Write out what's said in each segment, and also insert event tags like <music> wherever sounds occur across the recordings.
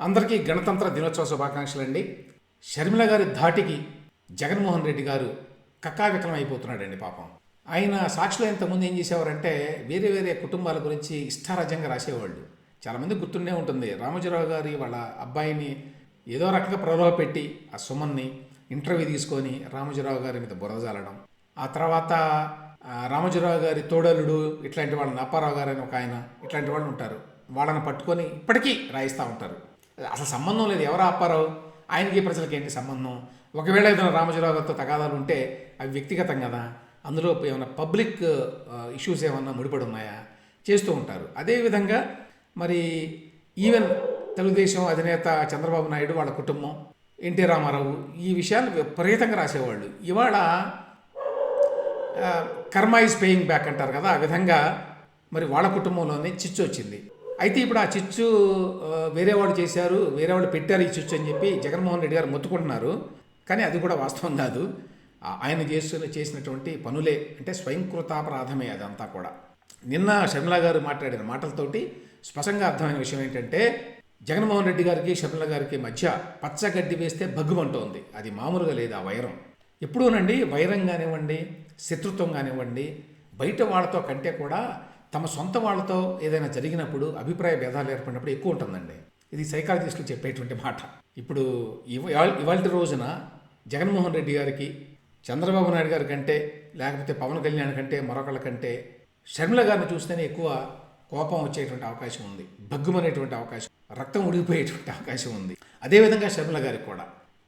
అందరికీ గణతంత్ర దినోత్సవ శుభాకాంక్షలు అండి షర్మిల గారి ధాటికి జగన్మోహన్ రెడ్డి గారు కక్కావికలం అయిపోతున్నాడండి పాపం. ఆయన సాక్షిలో ఇంతకుముందు ఏం చేసేవారంటే వేరే వేరే కుటుంబాల గురించి ఇష్టారాజ్యంగా రాసేవాళ్ళు. చాలామంది గుర్తుండే ఉంటుంది. రామోజీరావు గారి వాళ్ళ అబ్బాయిని ఏదో రకంగా ప్రలోభ పెట్టి ఆ సుమన్ని ఇంటర్వ్యూ తీసుకొని రామోజీరావు గారి మీద బురదజాలడం ఆ తర్వాత రామజీరావు రామోజీరావు గారి తోడలుడు ఇట్లాంటి వాళ్ళని అప్పారావు గారు అని ఒక ఆయన ఇట్లాంటి వాళ్ళు ఉంటారు. వాళ్ళని పట్టుకొని ఇప్పటికీ రాయిస్తూ ఉంటారు. అసలు సంబంధం లేదు ఎవరు అప్పారావు ఆయనకి ప్రజలకి ఏంటి సంబంధం? ఒకవేళ ఏదైనా రామోజీరావు గారితో తగాదాలు ఉంటే అవి వ్యక్తిగతం కదా? అందులో ఏమైనా పబ్లిక్ ఇష్యూస్ ఏమన్నా ముడిపడి ఉన్నాయా చేస్తూ ఉంటారు. అదేవిధంగా మరి ఈవెన్ తెలుగుదేశం అధినేత చంద్రబాబు నాయుడు వాళ్ళ కుటుంబం ఎన్టీ రామారావు ఈ విషయాలు విపరీతంగా రాసేవాళ్ళు. ఇవాళ కర్మ ఈజ్ పేయింగ్ బ్యాక్ అంటారు కదా ఆ విధంగా మరి వాళ్ళ కుటుంబంలోనే చిచ్చు వచ్చింది. అయితే ఇప్పుడు ఆ చిచ్చు వేరే వాళ్ళు చేశారు వేరే వాళ్ళు పెట్టారు ఈ చిచ్చు అని చెప్పి జగన్మోహన్ రెడ్డి గారు మొత్తుకుంటున్నారు. కానీ అది కూడా వాస్తవం కాదు. ఆయన చేస్తున్న చేసినటువంటి పనులే అంటే స్వయంకృతాపరాధమే అదంతా కూడా. నిన్న షర్మిల గారు మాట్లాడిన మాటలతోటి స్పష్టంగా అర్థమైన విషయం ఏంటంటే జగన్మోహన్ రెడ్డి గారికి షర్మిల గారికి మధ్య పచ్చగడ్డి వేస్తే భగ్గుమంటోంది. అది మామూలుగా లేదు ఆ వైరం. ఎప్పుడూనండి వైరం కానివ్వండి శత్రుత్వం కానివ్వండి బయట వాళ్ళతో కంటే కూడా తమ సొంత వాళ్ళతో ఏదైనా జరిగినప్పుడు అభిప్రాయ భేదాలు ఏర్పడినప్పుడు ఎక్కువ ఉంటుందండి. ఇది సైకాలజిస్టులు చెప్పేటువంటి మాట. ఇప్పుడు ఇవాళ ఇవాళ రోజున జగన్మోహన్ రెడ్డి గారికి చంద్రబాబు నాయుడు గారి కంటే లేకపోతే పవన్ కళ్యాణ్ కంటే మరొకళ్ళ కంటే షర్మిల గారిని చూస్తేనే ఎక్కువ కోపం వచ్చేటువంటి అవకాశం ఉంది. భగ్గుమనేటువంటి అవకాశం రక్తం ఉడిగిపోయేటువంటి అవకాశం ఉంది. అదేవిధంగా షర్మిల గారికి కూడా.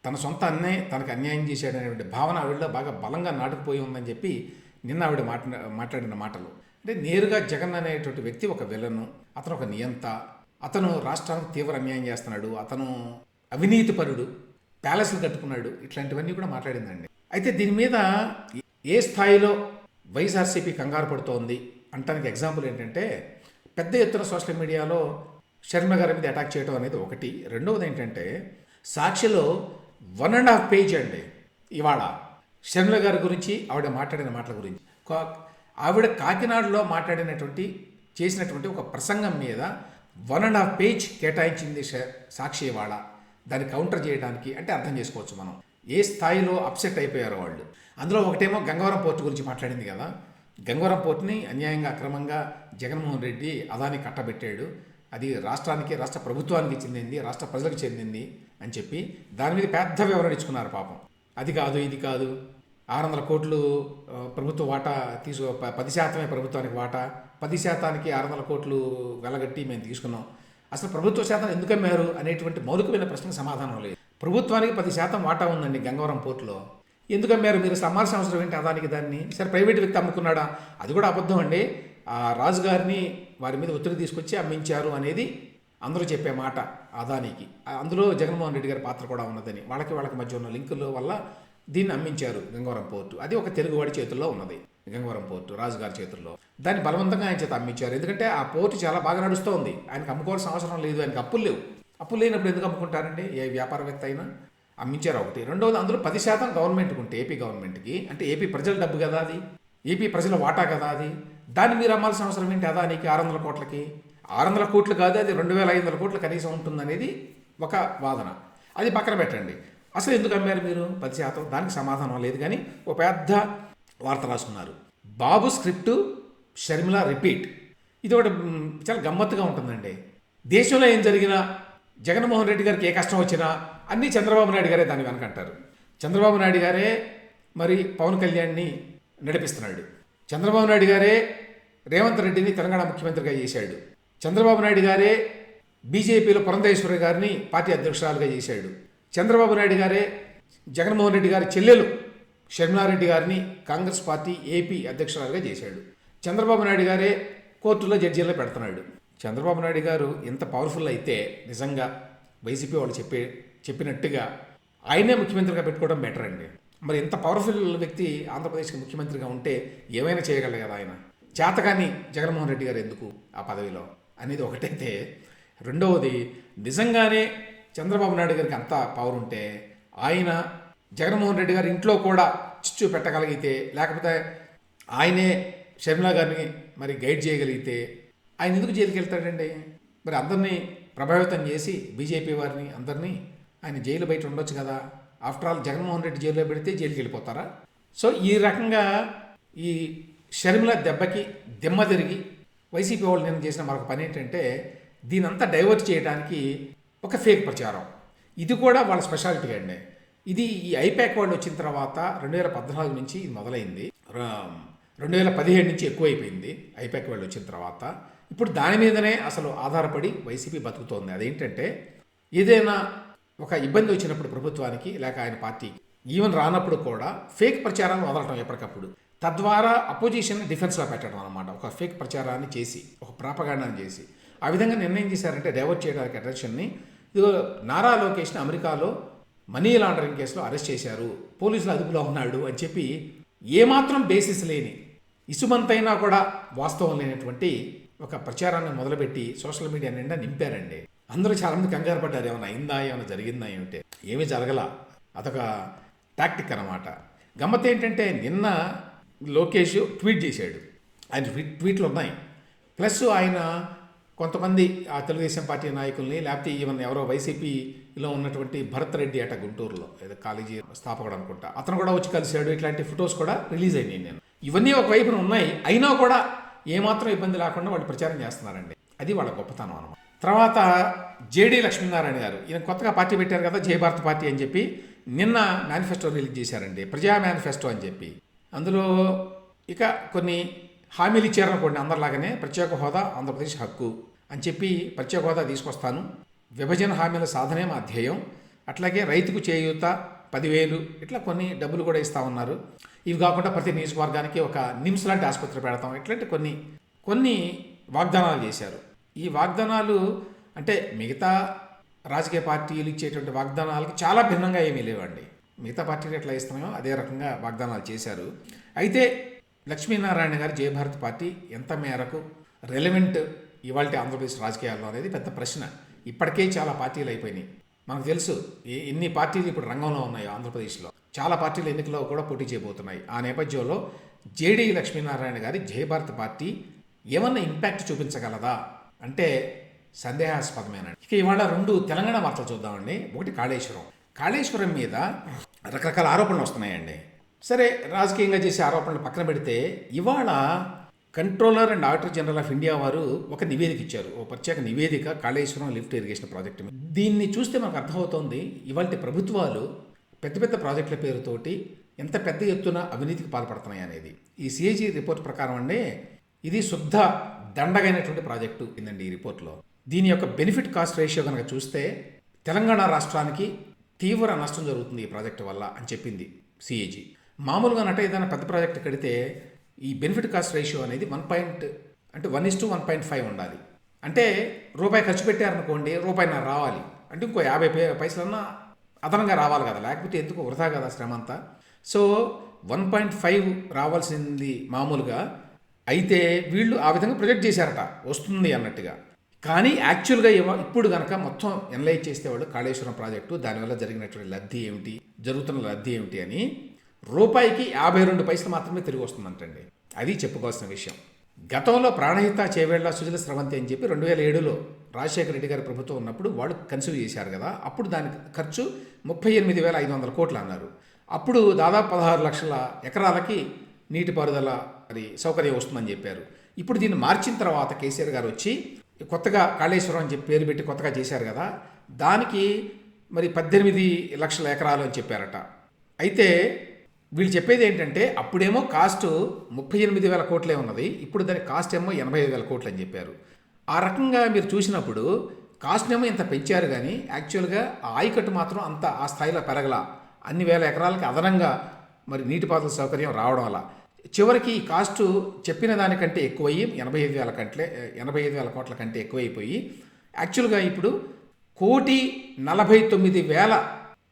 తన సొంత అన్నే తనకు అన్యాయం చేశాడనేటువంటి భావన ఆవిడలో బాగా బలంగా నాటుకుపోయి ఉందని చెప్పి నిన్న ఆవిడ మాట మాట్లాడిన మాటలు. అంటే నేరుగా జగన్ అనేటువంటి వ్యక్తి ఒక విలను అతను ఒక నియంత అతను రాష్ట్రానికి తీవ్ర అన్యాయం చేస్తున్నాడు అతను అవినీతిపరుడు ప్యాలెస్లు కట్టుకున్నాడు ఇట్లాంటివన్నీ కూడా మాట్లాడిందండి. అయితే దీని మీద ఏ స్థాయిలో వైఎస్ఆర్సీపీ కంగారు పడుతోంది అంటానికి ఎగ్జాంపుల్ ఏంటంటే పెద్ద ఎత్తున సోషల్ మీడియాలో శర్మ గారి మీద అటాక్ చేయడం అనేది ఒకటి. రెండవది ఏంటంటే సాక్షిలో వన్ అండ్ హాఫ్ పేజ్ అండి ఇవాళ. శర్మిల గారి గురించి ఆవిడ మాట్లాడిన మాటల గురించి. ఆవిడ కాకినాడలో మాట్లాడినటువంటి చేసినటువంటి ఒక ప్రసంగం మీద వన్ అండ్ హాఫ్ పేజ్ కేటాయించింది సాక్షి ఇవాళ దాన్ని కౌంటర్ చేయడానికి అంటే అర్థం చేసుకోవచ్చు మనం. ఏ స్థాయిలో అప్సెట్ అయిపోయారో వాళ్ళు. అందులో ఒకటేమో గంగవరం పోర్టు గురించి మాట్లాడింది కదా. గంగవరం పోర్టుని అన్యాయంగా అక్రమంగా జగన్మోహన్ రెడ్డి అదాని కట్టబెట్టాడు. అది రాష్ట్రానికి రాష్ట్ర ప్రభుత్వానికి చెందింది రాష్ట్ర ప్రజలకు చెందింది అని చెప్పి దాని మీద పెద్ద వివరణ ఇచ్చుకున్నారు పాపం. అది కాదు ఇది కాదు. ఆరు వందల కోట్లు ప్రభుత్వ వాటా తీసు పది శాతమే ప్రభుత్వానికి వాటా. పది శాతానికి ఆరు వందల కోట్లు వెలగట్టి మేము తీసుకున్నాం. అసలు ప్రభుత్వ శాతం ఎందుకు అమ్మారు అనేటువంటి మౌలికమైన ప్రశ్నకు సమాధానం లేదు. ప్రభుత్వానికి పది శాతం వాటా ఉందండి గంగవరం పోర్టులో. ఎందుకు అమ్మారు? మీరు సమాజ అమ్మాల్సిన అవసరం ఏంటి అదానికి దాన్ని? సరే ప్రైవేట్ వ్యక్తి అమ్ముకున్నాడా? అది కూడా అబద్ధం అండి. ఆ రాజుగారిని వారి మీద ఒత్తిడి తీసుకొచ్చి అమ్మించారు అనేది అందరూ చెప్పే మాట అదానికి. అందులో జగన్మోహన్ రెడ్డి గారి పాత్ర కూడా ఉన్నదని. వాళ్ళకి వాళ్ళకి మధ్య ఉన్న లింకుల వల్ల దీన్ని అమ్మించారు గంగవరం పోర్టు. అది ఒక తెలుగువాడి చేతుల్లో ఉన్నది గంగవరం పోర్టు రాజుగారి చేతుల్లో. దాన్ని బలవంతంగా ఆయన చేత అమ్మించారు. ఎందుకంటే ఆ పోర్టు చాలా బాగా నడుస్తోంది ఆయనకు అమ్ముకోవాల్సిన అవసరం లేదు ఆయనకు అప్పులు లేవు. అప్పులు లేనప్పుడు ఎందుకు అమ్ముకుంటారండి? ఏ వ్యాపారవేత్త అయినా? అమ్మించారు ఒకటి. రెండవది అందులో పది శాతం గవర్నమెంట్కి ఉంటే ఏపీ గవర్నమెంట్కి. అంటే ఏపీ ప్రజల డబ్బు కదా అది? ఏపీ ప్రజల వాటా కదా అది? దాన్ని మీరు అమ్మాల్సిన అవసరం ఏంటి? అదానికి ఆరు వందల కోట్లకి? ఆరు వందల కోట్లు కాదు అది రెండు వేల ఐదు వందల కోట్లు కనీసం ఉంటుందనేది ఒక వాదన. అది పక్కన పెట్టండి. అసలు ఎందుకు అమ్మారు మీరు? పది శాతం. దానికి సమాధానం లేదు కానీ ఒక పెద్ద వార్త రాసుకున్నారు. Babu script Sharmila repeat. ఇది ఒకటి చాలా గమ్మత్తుగా ఉంటుందండి. దేశంలో ఏం జరిగినా జగన్మోహన్ రెడ్డి గారికి ఏ కష్టం వచ్చినా అన్నీ చంద్రబాబు నాయుడు గారే దాని వెనకంటారు. చంద్రబాబు నాయుడు గారే మరి పవన్ కళ్యాణ్ని నడిపిస్తున్నాడు. చంద్రబాబు నాయుడు గారే రేవంత్ రెడ్డిని తెలంగాణ ముఖ్యమంత్రిగా చేశాడు. చంద్రబాబు నాయుడు గారే బీజేపీలో పురంధేశ్వరి గారిని పార్టీ అధ్యక్షురాలుగా చేశాడు. చంద్రబాబు నాయుడు గారే జగన్మోహన్ రెడ్డి గారి చెల్లెలు షర్మిలారెడ్డి గారిని కాంగ్రెస్ పార్టీ ఏపీ అధ్యక్షురాలుగా చేశాడు. చంద్రబాబు నాయుడు గారే కోర్టులో జడ్జీలో పెడుతున్నాడు. చంద్రబాబు నాయుడు గారు ఇంత పవర్ఫుల్ అయితే నిజంగా వైసీపీ వాళ్ళు చెప్పే చెప్పినట్టుగా ఆయనే ముఖ్యమంత్రిగా పెట్టుకోవడం బెటర్ అండి. మరి ఇంత పవర్ఫుల్ వ్యక్తి ఆంధ్రప్రదేశ్కి ముఖ్యమంత్రిగా ఉంటే ఏమైనా చేయగలరు కదా ఆయన? చేతకాని జగన్మోహన్ రెడ్డి గారు ఎందుకు ఆ పదవిలో? అనేది ఒకటైతే రెండవది నిజంగానే చంద్రబాబు నాయుడు గారికి అంత పవర్ ఉంటే ఆయన జగన్మోహన్ రెడ్డి గారి ఇంట్లో కూడా చిచ్చు పెట్టగలిగితే లేకపోతే ఆయనే షర్మిలా గారిని మరి గైడ్ చేయగలిగితే ఆయన ఎందుకు జైలుకి వెళ్తాడండి? మరి అందరినీ ప్రభావితం చేసి బీజేపీ వారిని అందరినీ ఆయన జైలు బయట ఉండొచ్చు కదా? ఆఫ్టర్ ఆల్ జగన్మోహన్ రెడ్డి జైల్లో పెడితే జైలుకి వెళ్ళిపోతారా? సో ఈ రకంగా ఈ షర్మిల దెబ్బకి దిమ్మ తిరిగి వైసీపీ వాళ్ళు నేను చేసిన మరొక పని ఏంటంటే దీనంతా డైవర్ట్ చేయడానికి ఒక ఫేక్ ప్రచారం. ఇది కూడా వాళ్ళ స్పెషాలిటీ అండి. ఇది ఈ ఐపాక్ వాళ్ళు వచ్చిన తర్వాత రెండు వేల పద్నాలుగు నుంచి ఇది మొదలైంది. రెండు వేల పదిహేడు నుంచి ఎక్కువైపోయింది ఐపాక్ వాళ్ళు వచ్చిన తర్వాత. ఇప్పుడు దాని మీదనే అసలు ఆధారపడి వైసీపీ బతుకుతోంది. అదేంటంటే ఏదైనా ఒక ఇబ్బంది వచ్చినప్పుడు ప్రభుత్వానికి లేక ఆయన పార్టీ ఈవెన్ రానప్పుడు కూడా ఫేక్ ప్రచారాన్ని వదలటం ఎప్పటికప్పుడు. తద్వారా అపోజిషన్ డిఫెన్స్లో పెట్టడం అనమాట ఒక ఫేక్ ప్రచారాన్ని చేసి ఒక ప్రాపగాండాన్ని చేసి. ఆ విధంగా నిర్ణయం చేశారంటే డైవర్ట్ చేయడానికి అటెన్షన్ని ఇదిగో నారా లోకేష్ని అమెరికాలో మనీ లాండరింగ్ కేసులో అరెస్ట్ చేశారు. పోలీసులు అదుపులో ఉన్నాడు అని చెప్పి ఏమాత్రం బేసిస్ లేని ఇసుమంతైనా కూడా వాస్తవం లేనటువంటి ఒక ప్రచారాన్ని మొదలుపెట్టి సోషల్ మీడియా నిండా నింపారండి. అందరూ చాలామంది కంగారు పడ్డారు ఏమైనా అయిందా ఏమైనా జరిగిందా ఏమిటి? ఏమీ జరగల. అదొక టాక్టిక్ అన్నమాట. గమ్మత్ ఏంటంటే నిన్న లోకేష్ ట్వీట్ చేశాడు. ఆయన ట్వీట్ ట్వీట్లు ఉన్నాయి. ప్లస్ ఆయన కొంతమంది ఆ తెలుగుదేశం పార్టీ నాయకుల్ని లేకపోతే ఈవెన్ ఎవరో వైసీపీలో ఉన్నటువంటి భరత్ రెడ్డి అట గుంటూరులో ఏదో కాలేజీ స్థాపకుడు అనుకుంటా. అతను కూడా వచ్చి కలిశాడు. ఇట్లాంటి ఫొటోస్ కూడా రిలీజ్ అయినాయి నేను. ఇవన్నీ ఒక వైపున ఉన్నాయి. అయినా కూడా ఏమాత్రం ఇబ్బంది లేకుండా వాళ్ళు ప్రచారం చేస్తున్నారండి. అది వాళ్ళ గొప్పతనం అనమాట తర్వాత జేడి లక్ష్మీనారాయణ గారు ఈయన కొత్తగా పార్టీ పెట్టారు కదా జయభారత్ పార్టీ అని చెప్పి నిన్న మేనిఫెస్టో రిలీజ్ చేశారండి. ప్రజా మేనిఫెస్టో అని చెప్పి. అందులో ఇక కొన్ని హామీలు ఇచ్చారనుకోండి అందరిలాగానే ప్రత్యేక హోదా ఆంధ్రప్రదేశ్ హక్కు. అని చెప్పి ప్రత్యేక హోదా తీసుకొస్తాను. విభజన హామీల సాధనే మా ధ్యేయం. అట్లాగే రైతుకు చేయూత పదివేలు ఇట్లా కొన్ని డబ్బులు కూడా ఇస్తా ఉన్నారు. ఇవి కాకుండా ప్రతి నియోజకవర్గానికి ఒక నిమ్స్ లాంటి ఆసుపత్రి పెడతాం. ఇట్లాంటి కొన్ని కొన్ని వాగ్దానాలు చేశారు. ఈ వాగ్దానాలు అంటే మిగతా రాజకీయ పార్టీలు ఇచ్చేటువంటి వాగ్దానాలకు చాలా భిన్నంగా ఏమీ లేవండి. మిగతా పార్టీలు ఎట్లా ఇస్తున్నాయో అదే రకంగా వాగ్దానాలు చేశారు. అయితే లక్ష్మీనారాయణ గారి జయభారత్ పార్టీ ఎంత మేరకు రెలవెంట్ ఇవాళ ఆంధ్రప్రదేశ్ రాజకీయాల్లో అనేది పెద్ద ప్రశ్న. ఇప్పటికే చాలా పార్టీలు అయిపోయినాయి. మనకు తెలుసు ఎన్ని పార్టీలు ఇప్పుడు రంగంలో ఉన్నాయో ఆంధ్రప్రదేశ్లో? చాలా పార్టీలు ఎన్నికల్లో కూడా పోటీ చేయబోతున్నాయి. ఆ నేపథ్యంలో జేడీ లక్ష్మీనారాయణ గారి జయభారత్ పార్టీ ఏమన్నా ఇంపాక్ట్ చూపించగలదా? అంటే సందేహాస్పదమేనండి. ఇక ఇవాళ రెండు తెలంగాణ వార్తలు చూద్దామండి. ఒకటి కాళేశ్వరం. కాళేశ్వరం మీద రకరకాల ఆరోపణలు వస్తున్నాయండి. సరే రాజకీయంగా చేసే ఆరోపణలు పక్కన పెడితే ఇవాళ controller and auditor general of India వారు ఒక నివేదిక ఇచ్చారు. ఒక ప్రత్యేక నివేదిక కాళేశ్వరం లిఫ్ట్ ఇరిగేషన్ ప్రాజెక్టు దీన్ని చూస్తే మనకు అర్థమవుతోంది ఇవాళ ప్రభుత్వాలు పెద్ద పెద్ద ప్రాజెక్టుల పేరుతోటి ఎంత పెద్ద ఎత్తున అవినీతికి పాల్పడుతున్నాయి అనేది. ఈ సిఏజీ రిపోర్ట్ ప్రకారం అంటే ఇది శుద్ధ దండగైనటువంటి ప్రాజెక్టు ఇందండి ఈ రిపోర్ట్లో. దీని యొక్క బెనిఫిట్ కాస్ట్ రేషియో కనుక చూస్తే తెలంగాణ రాష్ట్రానికి తీవ్ర నష్టం జరుగుతుంది ఈ ప్రాజెక్టు వల్ల అని చెప్పింది సిఏజీ మామూలుగా నట ఏదైనా పెద్ద ప్రాజెక్ట్ కడితే ఈ బెనిఫిట్ కాస్ట్ రేషియో అనేది వన్ పాయింట్ అంటే one is to one point five ఉండాలి. అంటే రూపాయి ఖర్చు పెట్టారనుకోండి రూపాయిన్నర రావాలి. అంటే ఇంకో యాభై పైసలన్నా అదనంగా రావాలి కదా లేకపోతే ఎందుకు వృధా కదా శ్రమ అంతా సో వన్ పాయింట్ ఫైవ్ రావాల్సింది మామూలుగా. అయితే వీళ్ళు ఆ విధంగా ప్రొజెక్ట్ చేశారట వస్తుంది అన్నట్టుగా. కానీ యాక్చువల్గా ఇవ- ఇప్పుడు కనుక మొత్తం ఎనలైజ్ చేస్తే వాళ్ళు కాళేశ్వరం ప్రాజెక్టు దానివల్ల జరిగినటువంటి లబ్ధి ఏమిటి జరుగుతున్న లబ్ధి ఏమిటి అని రూపాయికి యాభై రెండు పైసలు మాత్రమే తిరిగి వస్తుందంటండి. అది చెప్పుకోవాల్సిన విషయం. గతంలో ప్రాణహిత చేవేళ్ళ సుజల స్రవంతి అని చెప్పి రెండు వేల ఏడులో రాజశేఖర రెడ్డి గారి ప్రభుత్వం ఉన్నప్పుడు వాళ్ళు కన్సీవ్ చేశారు కదా. అప్పుడు దాని ఖర్చు ముప్పై ఎనిమిది వేల ఐదు వందల కోట్లు అన్నారు. అప్పుడు దాదాపు పదహారు లక్షల ఎకరాలకి నీటిపారుదల మరి సౌకర్యం వస్తుందని చెప్పారు. ఇప్పుడు దీన్ని మార్చిన తర్వాత కేసీఆర్ గారు వచ్చి కొత్తగా కాళేశ్వరం అని చెప్పి పేరు పెట్టి కొత్తగా చేశారు కదా. దానికి మరి పద్దెనిమిది లక్షల ఎకరాలు అని చెప్పారట. అయితే వీళ్ళు చెప్పేది ఏంటంటే అప్పుడేమో కాస్ట్ ముప్పై ఎనిమిది వేల కోట్లే ఉన్నది ఇప్పుడు దాని కాస్ట్ ఏమో ఎనభై ఐదు వేల కోట్లు అని చెప్పారు. ఆ రకంగా మీరు చూసినప్పుడు కాస్ట్ ఏమో ఇంత పెంచారు కానీ యాక్చువల్గా ఆ ఆయకట్టు మాత్రం అంత ఆ స్థాయిలో పెరగల. అన్ని వేల ఎకరాలకి అదనంగా మరి నీటిపారుదల సౌకర్యం రావడం వల్ల. చివరికి ఈ కాస్ట్ చెప్పిన దానికంటే ఎక్కువయ్యి ఎనభై ఐదు వేల కంటే ఎనభై ఐదు వేల కోట్ల కంటే ఎక్కువైపోయి యాక్చువల్గా ఇప్పుడు కోటి నలభై తొమ్మిది వేల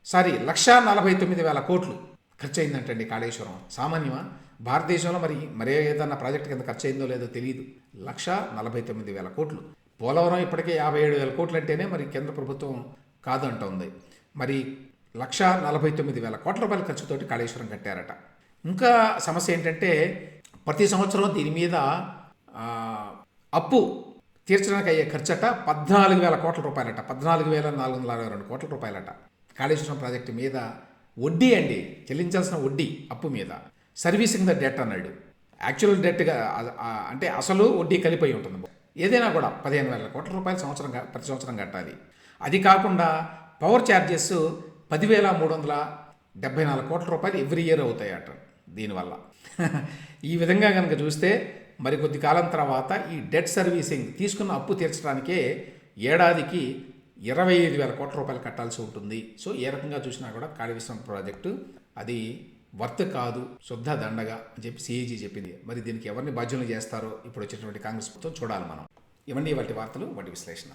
సారీ లక్షా నలభై తొమ్మిది వేల కోట్లు ఖర్చు అయిందంటండి కాళేశ్వరం. సామాన్యమా? భారతదేశంలో మరి మరే ఏదన్నా ప్రాజెక్ట్ కింద ఖర్చు అయిందో లేదో తెలియదు లక్ష నలభై తొమ్మిది వేల కోట్లు. పోలవరం ఇప్పటికే యాభై ఏడు వేల కోట్లు అంటేనే మరి కేంద్ర ప్రభుత్వం కాదు అంటోంది మరి లక్ష నలభై తొమ్మిది వేల కోట్ల రూపాయల ఖర్చుతోటి కాళేశ్వరం కట్టారట. ఇంకా సమస్య ఏంటంటే ప్రతి సంవత్సరం దీని మీద అప్పు తీర్చడానికి అయ్యే ఖర్చట పద్నాలుగు వేల కోట్ల రూపాయలట. పద్నాలుగు వేల నాలుగు వందల అరవై రెండు కోట్ల రూపాయలట కాళేశ్వరం ప్రాజెక్టు మీద వడ్డీ అండి చెల్లించాల్సిన వడ్డీ అప్పు మీద. సర్వీసింగ్ ద డెట్ అన్నాడు. యాక్చువల్ డెట్గా అంటే అసలు వడ్డీ కలిపోయి ఉంటుంది. ఏదైనా కూడా పదిహేను వేల కోట్ల రూపాయలు సంవత్సరం ప్రతి సంవత్సరం కట్టాలి. అది కాకుండా పవర్ ఛార్జెస్ పదివేల మూడు వందల డెబ్బై నాలుగు కోట్ల రూపాయలు ఎవ్రీ ఇయర్ అవుతాయట దీనివల్ల. <laughs> ఈ విధంగా కనుక చూస్తే మరి కొద్ది కాలం తర్వాత ఈ డెట్ సర్వీసింగ్ తీసుకున్న అప్పు తీర్చడానికే ఏడాదికి ఇరవై ఐదు వేల కోట్ల రూపాయలు కట్టాల్సి ఉంటుంది. సో ఏ రకంగా చూసినా కూడా కాళీవిశ్వం ప్రాజెక్టు అది వర్త్ కాదు శుద్ధ దండగా అని చెప్పి సిఏజీ చెప్పింది. మరి దీనికి ఎవరిని బాధ్యులు చేస్తారో ఇప్పుడు వచ్చినటువంటి కాంగ్రెస్ ప్రభుత్వం చూడాలి మనం. ఇవన్నీ వాటి వార్తలు వాటి విశ్లేషణ.